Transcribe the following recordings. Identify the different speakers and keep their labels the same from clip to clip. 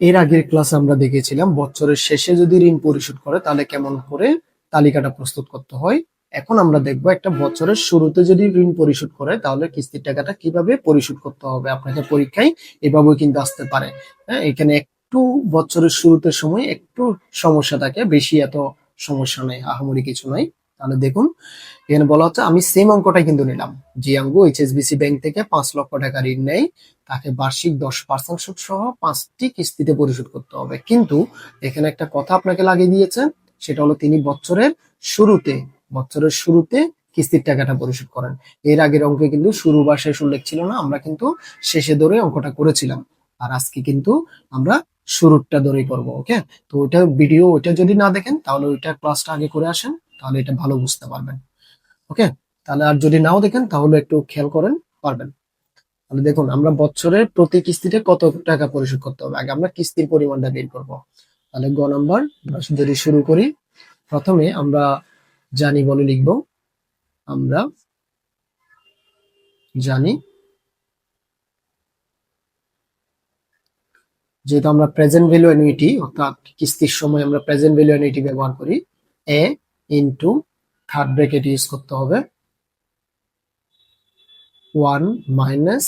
Speaker 1: এর আগের ক্লাসে আমরা দেখেছিলাম, বছরের শেষে যদি ঋণ পরিশোধ করে, তাহলে কেমন করে তালিকাটা প্রস্তুত করতে হয়? এখন আমরা দেখব একটা বছরের শুরুতে যদি ঋণ পরিশোধ করে, তাহলে কিস্তির টাকাটা কীভাবে পরিশোধ করতে হবে আপনাকে পরীক্ষায়? এভাবেও কিন্তু আসতে পারে। হ্যাঁ এখানে একটু বছরের শুরুতে সময়, একটু সমস্যা থাকে, বেশি এত সমস্যা নাই, আহামরি কিছু নাই। তাহলে দেখুন, এখানে বলা হচ্ছে আমি সেম অঙ্কটাই কিন্তু নিলাম। যে অঙ্ক এইচএসবিসি ব্যাংক থেকে পাঁচ লক্ষ টাকা ঋণ নেয়, তাকে বার্ষিক দশ পার্সেন্ট সুদ সহ পাঁচটি কিস্তিতে পরিশোধ করতে হবে। কিন্তু এখানে একটা কথা আপনাকে লাগিয়ে দিয়েছে, সেটা হলো তিনি বছরের শুরুতে বছরের শুরুতে কিস্তির টাকাটা পরিশোধ করেন। এর আগের অঙ্কে কিন্তু শুরু বা শেষ উল্লেখ ছিল না, আমরা কিন্তু শেষে ধরে অঙ্কটা করেছিলাম। আর আজকে কিন্তু আমরা শুরুটা ধরেই করব ওকে তো ওইটা ভিডিও ওইটা যদি না দেখেন, তাহলে ওইটা ক্লাসটা আগে করে আসেন। তাহলে এটা ভালো বুঝতে পারবেন। ওকে তাহলে আর যদি নাও দেখেন, তাহলে একটু খেয়াল করেন, পারবেন। তাহলে দেখুন, আমরা বছরের প্রতি কিস্তিতে কত টাকা পরিশোধ করতে হবে? আগে আমরা কিস্তির পরিমাণটা বের করব। তাহলে গ নাম্বার যদি শুরু করি, প্রথমে আমরা জানি বলে লিখব। আমরা জানি যেহেতু আমরা প্রেজেন্ট ভ্যালু অ্যানুইটি অর্থাৎ কিস্তির সময় আমরা প্রেজেন্ট ভ্যালু অ্যানুইটি ব্যবহার করি A into third bracket use করতে হবে। One minus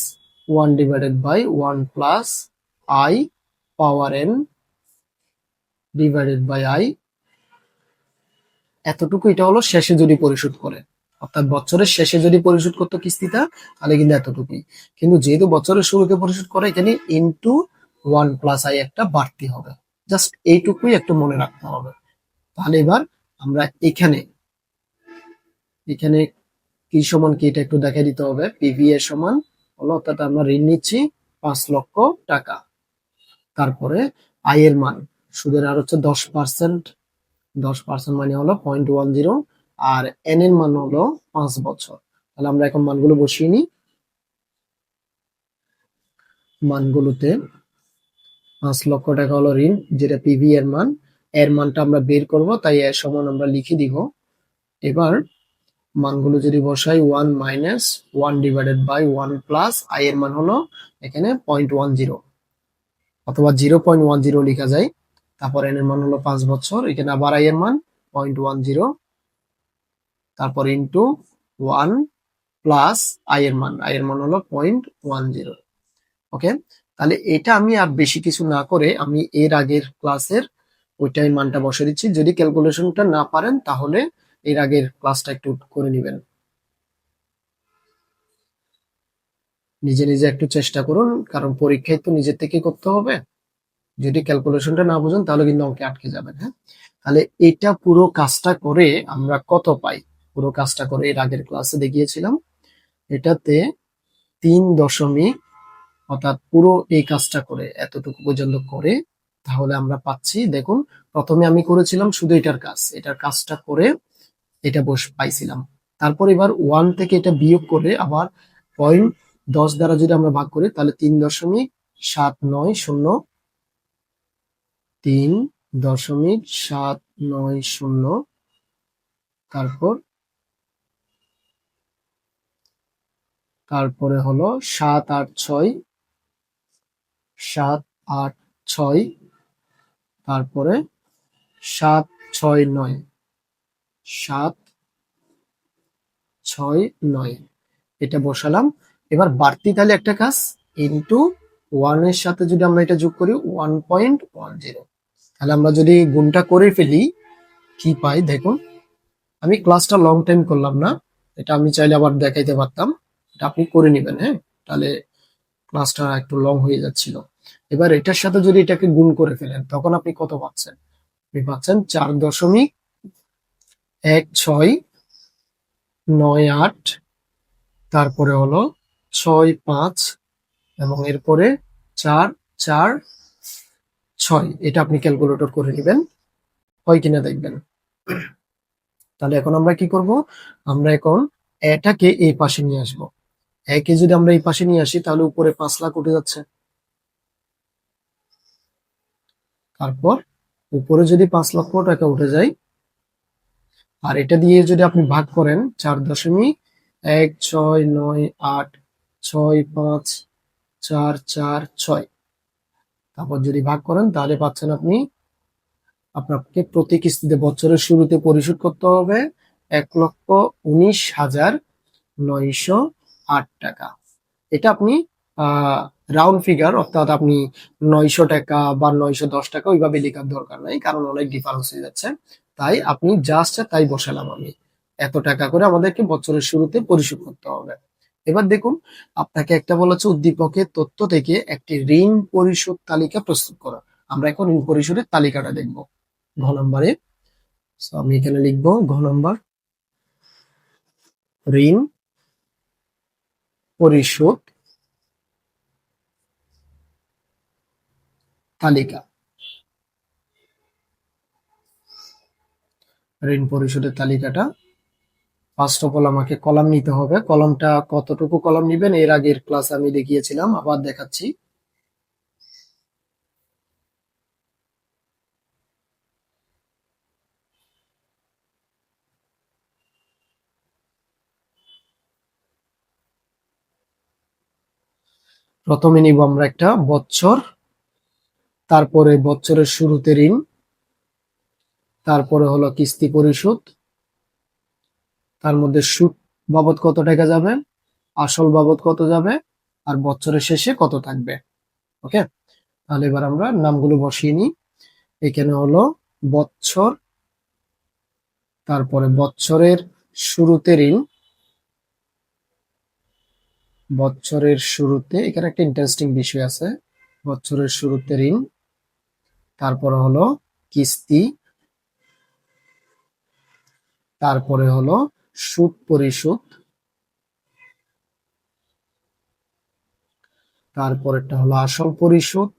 Speaker 1: one divided by one plus I power N divided by I এতটুকু এটা হলো শেষে যদি পরিশোধ করে। অর্থাৎ বছরের শেষে যদি পরিশোধ করতো কিস্তিটা, তাহলে কিন্তু এতটুকুই। কিন্তু যেহেতু বছরের শুরুতে পরিশোধ করে, এখানে ইনটু ওয়ান প্লাস আই একটা বাড়তি হবে। জাস্ট এইটুকুই একটু মনে রাখতে হবে। তাহলে এবার আমরা এখানে এখানে কি সমান কি এটা একটু দেখাই দিতে হবে। পিভি এর সমান, হলো অর্থাৎ আমরা ঋণ নিচ্ছি পাঁচ লক্ষ টাকা। তারপরে আয়ের মান, সুদের হার হচ্ছে দশ পার্সেন্ট। দশ পার্সেন্ট মানে হলো পয়েন্ট ওয়ান জিরো। আর এন এর মান হলো পাঁচ বছর। তাহলে আমরা এখন মানগুলো বসিয়ে নিই। মানগুলোতে পাঁচ লক্ষ টাকা হলো ঋণ, যেটা পিভি এর মান। এর মানটা আমরা বের করব, তাই এর সমান আমরা লিখে দিব। এবার মানগুলো যদি বসাই one minus one divided by one plus I এর মান হলো এখানে পয়েন্ট ওয়ান জিরো অথবা জিরো পয়েন্ট ওয়ান জিরো লেখা যায়, তারপর এন এর মান হলো পাঁচ বছর, এখানে আবার আই এর মান পয়েন্ট ওয়ান জিরো তারপর ইন্টু ওয়ান প্লাস আই এর মান আই এর মান হলো পয়েন্ট ওয়ান জিরো ওকে তাহলে এটা আমি আর বেশি কিছু না করে আমি এর আগের ক্লাসের ওইটাই মানটা বসে দিচ্ছি। যদি ক্যালকুলেশনটা না পারেন, তাহলে এর আগের ক্লাসটা একটু করে নেবেন। নিজে নিজে একটু চেষ্টা করুন, কারণ পরীক্ষায় তো নিজের থেকে করতে হবে। যদি ক্যালকুলেশনটা না বুঝেন, তাহলে কিন্তু অঙ্কে আটকে যাবেন হ্যাঁ? তাহলে এটা পুরো কাজটা করে আমরা কত পাই? পুরো কাজটা করে এর আগের ক্লাসে দেখিয়েছিলাম। এটাতে তিন দশমিক, অর্থাৎ পুরো এই কাজটা করে, এতটুকু পর্যন্ত করে তাহলে আমরা পাচ্ছি, দেখুন, প্রথমে আমি করেছিলাম শুধু এটার কাজ। এটার কাজটা করে এটা বস, পাইছিলাম। তারপর এবার ওয়ান থেকে এটা বিয়োগ করে আবার পয়েন্ট দশ দ্বারা যদি আমরা ভাগ করি, তাহলে তিন দশমিক সাত নয় শূন্য তিন দশমিক সাত নয় শূন্য। তারপর তারপরে হলো সাত আট ছয়, সাত আট ছয় তারপরে সাত ছয় নয়। সাত ছয় নয়। এটা বসালাম। এবার বাড়তি তাহলে একটা কাজ ইন্টু ওয়ানের সাথে যদি আমরা এটা যোগ করি ওয়ান পয়েন্ট ওয়ান জিরো তাহলে আমরা যদি গুণটা করে ফেলি, কি পাই দেখুন। আমি ক্লাসটা লং টাইম করলাম না। এটা আমি চাইলে আবার দেখাইতে পারতাম। এটা আপনি করে নেবেন হ্যাঁ? তাহলে ক্লাসটা একটু লং হয়ে যাচ্ছিল। এবার এটার সাথে যদি এটাকে গুণ করে ফেলেন, তখন আপনি কত পাচ্ছেন? আপনি পাচ্ছেন চার দশমিক এক ছয় নয় আট, তারপরে হলো ছয় পাঁচ এবং এরপরে চার চার ছয়। এটা আপনি ক্যালকুলেটর করে নেবেন, হয় কিনা দেখবেন। তাহলে এখন আমরা কি করব? আমরা এখন এটাকে এই পাশে নিয়ে আসব। একে যদি আমরা এই পাশে নিয়ে আসি, তাহলে উপরে পাঁচ লাখ উঠে যাচ্ছে। তারপর উপরে যদি পাঁচ লক্ষ টাকা উঠে যায়, আর এটা দিয়ে যদি আপনি ভাগ করেন চার দশমিক এক ছয় নয় আট ছয় পাঁচ চার চার ছয়, তারপর যদি ভাগ করেন তাহলে পাচ্ছেন আপনি আপনাকে প্রতি কিস্তিতে বছরের শুরুতে পরিশোধ করতে হবে এক লক্ষ উনিশ হাজার নয়শো আট টাকা। এটা আপনি রাউন্ড ফিগার অর্থাৎ আপনি নয়শো টাকা বা নয়শো দশ টাকা ওইভাবে লেখার দরকার নাই, কারণ অনেক ডিফারেন্স হয়ে যাচ্ছে। তাই আপনি আসছে তাই বসালাম আমি। এত টাকা করে আমাদেরকে বছরের শুরুতে পরিশোধ করতে হবে। এবার দেখুন, আপনাকে একটা বলা হচ্ছে উদ্দীপকের তথ্য থেকে একটি ঋণ পরিশোধ তালিকা প্রস্তুত করা। আমরা এখন ঋণ পরিশোধের তালিকাটা দেখব। ঘ নম্বরে আমি এখানে লিখব ঘ নম্বর, ঋণ পরিশোধ তালিকা। ঋণ পরিশোধের তালিকাটা। ফার্স্ট অফ অল আমাকে কলাম নিতে হবে। কলমটা কতটুকু কলম নিবেন? এর আগের ক্লাস আমি দেখিয়েছিলাম, আবার দেখাচ্ছি। প্রথমে নিব আমরা একটা বছর তারপরে বছরের শুরুতে ঋণ, তারপরে হলো কিস্তি পরিশোধ। তার মধ্যে সুদ বাবদ কত টাকা যাবে, আসল বাবদ কত যাবে, আর বছরের শেষে কত থাকবে। ওকে? তাহলে এবার আমরা নামগুলো বসিয়ে নিই। এখানে হলো বছর তারপরে বছরের শুরুতে ঋণ। বছরের শুরুতে, এখানে একটা ইন্টারেস্টিং বিষয় আছে। বছরের শুরুতে ঋণ তারপরে হলো কিস্তি। তারপরে হলো সুদ পরিশোধ। তারপরেরটা হলো আসল পরিশোধ।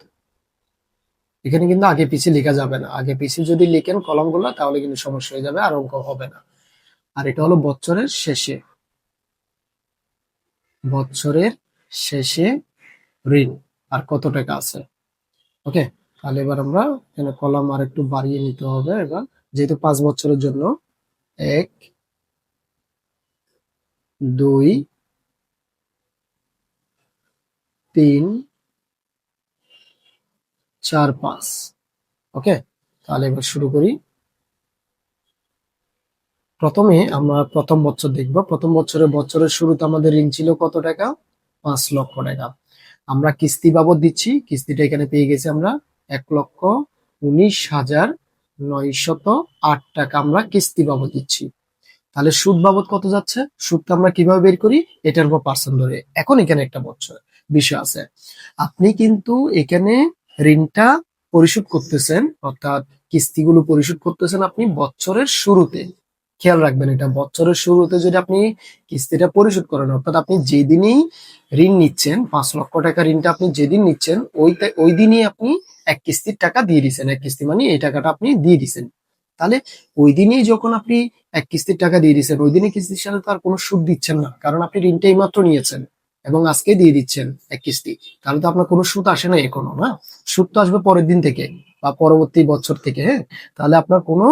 Speaker 1: এখানে কিন্তু আগে পিছিয়ে লেখা যাবে না। আগে পিছিয়ে যদি লিখেন কলমগুলো, তাহলে কিন্তু সমস্যা হয়ে যাবে আর অঙ্ক হবে না। আর এটা হলো বছরের শেষে। বছরের শেষে ঋণ। আর কত টাকা আছে? ওকে? তাহলে এবার আমরা এখানে কলম আর একটু বাড়িয়ে নিতে হবে এবার, যেহেতু পাঁচ বছরের জন্য। এক, দুই, তিন, চার, পাঁচ। ওকে? তাহলে এবার শুরু করি। প্রথমে আমরা প্রথম বছর দেখব। প্রথম বছরের বছরের শুরুতে আমাদের ঋণ ছিল কত টাকা? পাঁচ লক্ষ টাকা। আমরা কিস্তি বাবদ দিচ্ছি। কিস্তিটা এখানে পেয়ে গেছি আমরা এক লক্ষ উনিশ হাজার নয়শত আট টাকা আমরা কিস্তি বাবদ দিচ্ছি। তাহলে সুদ বাবদ কত যাচ্ছে? সুদটা আমরা কীভাবে বের করি? এটার উপর পার্সেন্ট ধরে। এখন এখানে একটা বছর বিষয় আছে। আপনি কিন্তু এখানে ঋণটা পরিশোধ করতেছেন, অর্থাৎ কিস্তিগুলো পরিশোধ করতেছেন আপনি বছরের শুরুতে। খেয়াল রাখবেন এটা বছরের শুরুতে যদি আপনি কিস্তিটা পরিশোধ করেন, অর্থাৎ আপনি যেদিনই ঋণ নিচ্ছেন, পাঁচ লক্ষ টাকা ঋণটা আপনি যেদিন নিচ্ছেন, ওই ওই দিনই আপনি এক কিস্তির টাকা দিয়ে দিচ্ছেন এক কিস্তি মানে এই টাকাটা আপনি দিয়ে দিচ্ছেন তাহলে ওই দিনই যখন আপনি এক কিস্তির টাকা দিয়ে দিচ্ছেন ওই দিনই কিস্তির সাথে তার কোনো সুদ দিচ্ছেন না, কারণ আপনি ঋণটা এইমাত্র নিয়েছেন এবং আজকে দিয়ে দিচ্ছেন এক কিস্তি। তাহলে তো আপনার কোনো সুদ আসে না এখনও, না? সুদ তো আসবে পরের দিন থেকে বা পরবর্তী বছর থেকে হ্যাঁ? তাহলে আপনার কোনো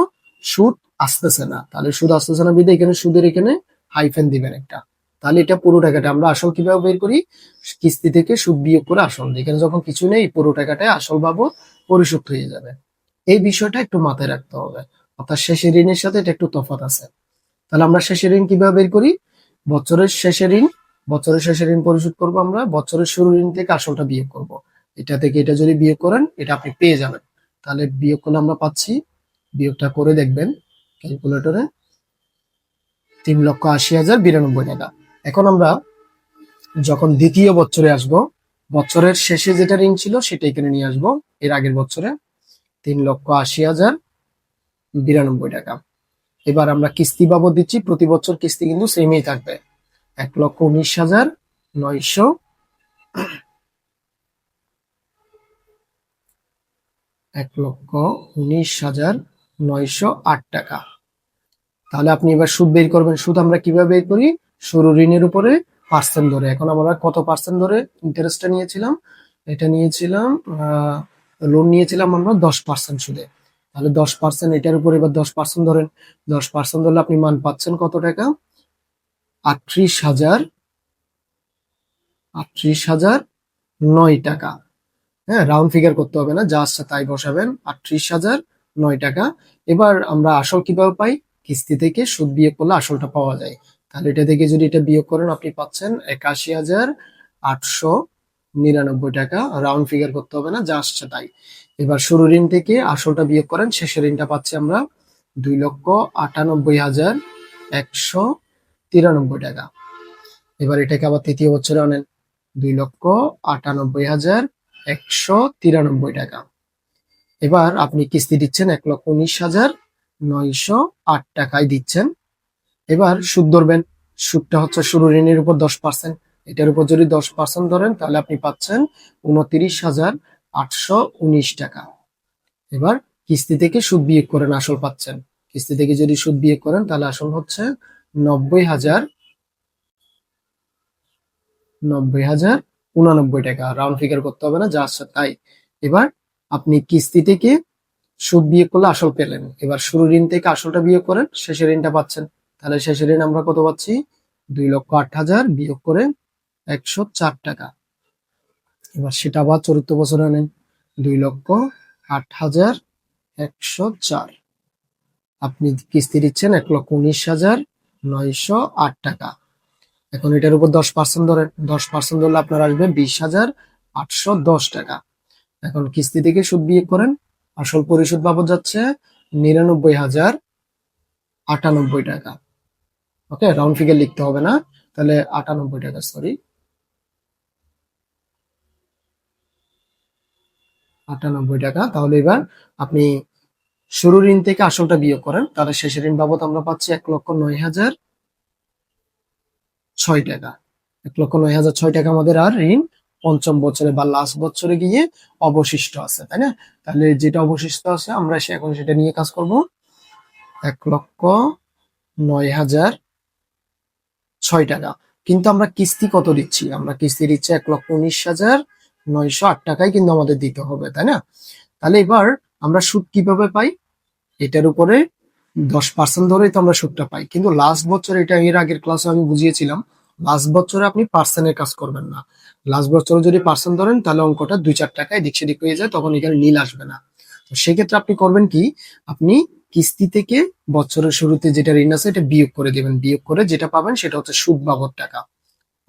Speaker 1: সুদ আসতেছে না। তাহলে সুদ আসতেছে না বিদে, এখানে সুদের এখানে হাইফেন দিবেন একটা। তাহলে এটা পুরো টাকাটা আমরা আসল কীভাবে বের করি? কিস্তি থেকে সুদ বিয়োগ করে আসল। এখানে যখন কিছু নেই, পুরো টাকাটাই আসল বাবদ পরিশোধ হয়ে যাবে। এই বিষয়টা একটু মাথায় রাখতে হবে। অর্থাৎ শেষের ঋণের সাথে এটা একটু তফাৎ আছে। তাহলে আমরা শেষের ঋণ কীভাবে বের করি? বছরের শেষের ঋণ, বছরের শেষের ঋণ পরিশোধ করব আমরা, বছরের শুরু ঋণ থেকে আসলটা বিয়োগ করব। এটা থেকে এটা যদি বিয়োগ করেন, এটা আপনি পেয়ে যাবেন। তাহলে বিয়োগ করলে আমরা পাচ্ছি। বিয়োগটা করে দেখবেন। ক্যালকুলেটরে তিন লক্ষ আশি হাজার বিরানব্বই টাকা। এখন আমরা যখন দ্বিতীয় বছরে আসব, বছরের শেষে যেটা ঋণ ছিল সেটা এখানে নিয়ে আসব। এর আগের বছরে তিন লক্ষ আশি হাজার বিরানব্বই টাকা। এবার আমরা কিস্তি বাবদ দিচ্ছি। প্রতি বছর কিস্তি কিন্তু সেমই থাকবে। এক লক্ষ উনিশ হাজার নয়শো এক লক্ষ উনিশ হাজার নয়শো আট টাকা। তাহলে আপনি এবার সুদ বের করবেন। সুদ আমরা কীভাবে বের করি? সরু ঋণের উপরে পার্সেন্ট ধরে। এখন আমরা কত পার্সেন্ট ধরে ইন্টারেস্টটা নিয়েছিলাম? এটা নিয়েছিলাম লোন নিয়েছিলাম আমরা দশ পার্সেন্ট সুদে। তাহলে দশ পার্সেন্ট এটার উপর এবার দশ পার্সেন্ট ধরেন। দশ পার্সেন্ট ধরলে আপনি মান পাচ্ছেন কত টাকা? আটত্রিশ হাজার আটত্রিশ হাজার নয় টাকা। হ্যাঁ রাউন্ড ফিগার করতে হবে না, যা আসছে তাই বসাবেন। আটত্রিশ হাজার নয় টাকা। এবার আমরা আসল কীভাবে পাই? কিস্তি থেকে সুদ বিয়োগ করলে আসলটা পাওয়া যায়। তাহলে এটা থেকে যদি এটা বিয়োগ করেন, আপনি পাচ্ছেন একাশি হাজার আটশো নিরানব্বই টাকা। রাউন্ড ফিগার করতে হবে না যা আসছে তাই। এবার শুরু ঋণ থেকে আসলটা বিয়োগ করেন, শেষের ঋণটা পাচ্ছি আমরা দুই লক্ষ আটানব্বই হাজার একশো তিরানব্বই টাকা। এবার এটাকে আবার তৃতীয় বছরে আনেন, দুই লক্ষ আটানব্বই হাজার একশো তিরানব্বই টাকা। এবার আপনি কিস্তি দিচ্ছেন এক লক্ষ উনিশ হাজার নয়শো আট টাকায় দিচ্ছেন। এবার সুদ ধরবেন। সুদটা হচ্ছে শুরু ঋণের উপর দশ পার্সেন্ট। এটার উপর যদি দশ পার্সেন্ট ধরেন, তাহলে আপনি পাচ্ছেন উনত্রিশ হাজার আটশো উনিশ টাকা। এবার কিস্তি থেকে সুদ বিয়োগ করেন, আসল পাচ্ছেন। কিস্তি থেকে যদি সুদ বিয়োগ করেন, তাহলে আসল হচ্ছে নব্বই হাজার নব্বই হাজার উনানব্বই টাকা। রাউন্ড ফিগার করতে হবে না, যা আসছে তাই। এবার আপনি কিস্তি থেকে সুদ বিয়োগ করলে আসল পেলেন। এবার শুরু ঋণ থেকে আসলটা বিয়োগ করেন, শেষের ঋণটা পাচ্ছেন। তাহলে শেষের ঋণ আমরা কত পাচ্ছি? দুই লক্ষ আট হাজার বিয়োগ করে একশো চার টাকা। এবার সেটা আবার চতুর্থ বছরে আনেন দুই লক্ষ আট হাজার একশো চার। আপনি কিস্তি দিচ্ছেন এক লক্ষ উনিশ হাজার নয়শো আট টাকা। এখন এটার উপর দশ পার্সেন্ট ধরেন। দশ পার্সেন্ট ধরলে আপনার আসবে বিশ হাজার আটশো দশ টাকা। এখন কিস্তি থেকে সুদ বিয়োগ করেন। আসল পরিশোধ বাবদ যাচ্ছে নিরানব্বই হাজার আটানব্বই টাকা। ওকে রাউন্ড ফিগার লিখতে হবে না, তাহলে আটানব্বই টাকা সরি আটানব্বই টাকা, তাহলে এবার আপনি শুরু ঋণ থেকে আসলটা বিয়োগ করেন, তাহলে শেষের ঋণ বাবদ আমরা পাচ্ছি এক লক্ষ নয় হাজার ছয় টাকা। এক লক্ষ নয় হাজার ছয় টাকা আমাদের আর ঋণ পঞ্চম বছরে বা লাস্ট বছরে গিয়ে অবশিষ্ট আছে, তাই না? তাহলে যেটা অবশিষ্ট আছে, আমরা সে এখন সেটা নিয়ে কাজ করব। এক লক্ষ নয় হাজার ছয় টাকা। কিন্তু আমরা কিস্তি কত দিচ্ছি? আমরা কিস্তি দিচ্ছি এক লক্ষ উনিশ হাজার নয়শো আট টাকায় কিন্তু আমাদের দিতে হবে, তাই না? তাহলে এবার আমরা সুদ কীভাবে পাই? এটার উপরে দশ পার্সেন্ট ধরেই তো আমরা সুদটা পাই। কিন্তু লাস্ট বছর এটা এর আগের ক্লাসে আমি বুঝিয়েছিলাম লাস্ট বছরে আপনি পার্সেন্টের কাজ করবেন না। লাস্ট বছরে যদি পার্সেন্ট ধরেন, তাহলে অঙ্কটা দুই চার টাকায় দিক সেদিক হয়ে যায়, তখন এখানে নীল আসবে না। তো সেক্ষেত্রে আপনি করবেন কি, আপনি কিস্তি থেকে বছরের শুরুতে যেটা ঋণ আছে, এটা বিয়োগ করে দেবেন। বিয়োগ করে যেটা পাবেন, সেটা হচ্ছে সুদ বাবদ টাকা।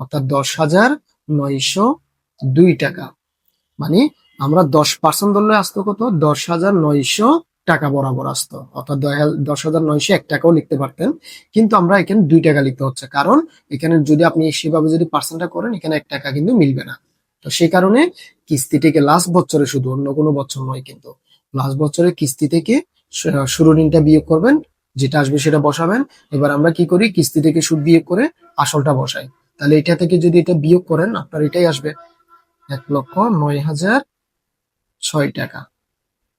Speaker 1: অর্থাৎ দশ হাজার নয়শো দুই টাকা। মানে আমরা দশ পার্সেন্ট ধরলে আসতো কত? দশ হাজার নয়শো টাকা বরাবর আসতো। অর্থাৎ দশ হাজার নয়শো এক টাকাও লিখতে পারতেন। কিন্তু আমরা এখানে দুই টাকা লিখতে হচ্ছে। কারণ এখানে যদি আপনি সেভাবে যদি পার্সেন্টটা করেন, এখানে এক টাকা কিন্তু মিলবে না। তো সেই কারণে কিস্তি থেকে লাস্ট বছরে শুধু, অন্য কোনো বছর নয় কিন্তু লাস্ট বছরে কিস্তি থেকে শুরু ঋণটা বিয়োগ করবেন, যেটা আসবে সেটা বসাবেন। এবার আমরা কি করি? কিস্তি থেকে সুদ বিয়োগ করে আসলটা বসাই। তাহলে এটা থেকে যদি এটা বিয়োগ করেন, আপনার এটাই আসবে এক লক্ষ নয় হাজার ছয় টাকা।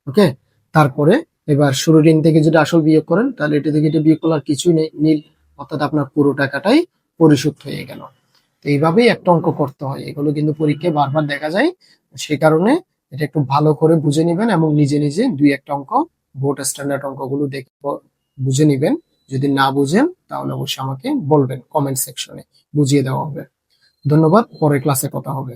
Speaker 1: ওকে? তারপরে এবার শুরু ঋণ থেকে যদি আসল বিয়োগ করেন, তাহলে এটা থেকে এটা বিয়োগ করার কিছুই নেই, নীল। অর্থাৎ আপনার পুরো টাকাটাই পরিশোধ হয়ে গেল। তো এইভাবেই একটা অঙ্ক করতে হয়। এগুলো কিন্তু পরীক্ষায় বারবার দেখা যায়। সে কারণে এটা একটু ভালো করে বুঝে নেবেন এবং নিজে নিজে দুই একটা অঙ্ক বোর্ড স্ট্যান্ডার্ড অঙ্কগুলো দেখে বুঝে নেবেন। যদি না বুঝেন, তাহলে অবশ্যই আমাকে বলবেন কমেন্ট সেকশনে বুঝিয়ে দেওয়া হবে। ধন্যবাদ। পরের ক্লাসে কথা হবে।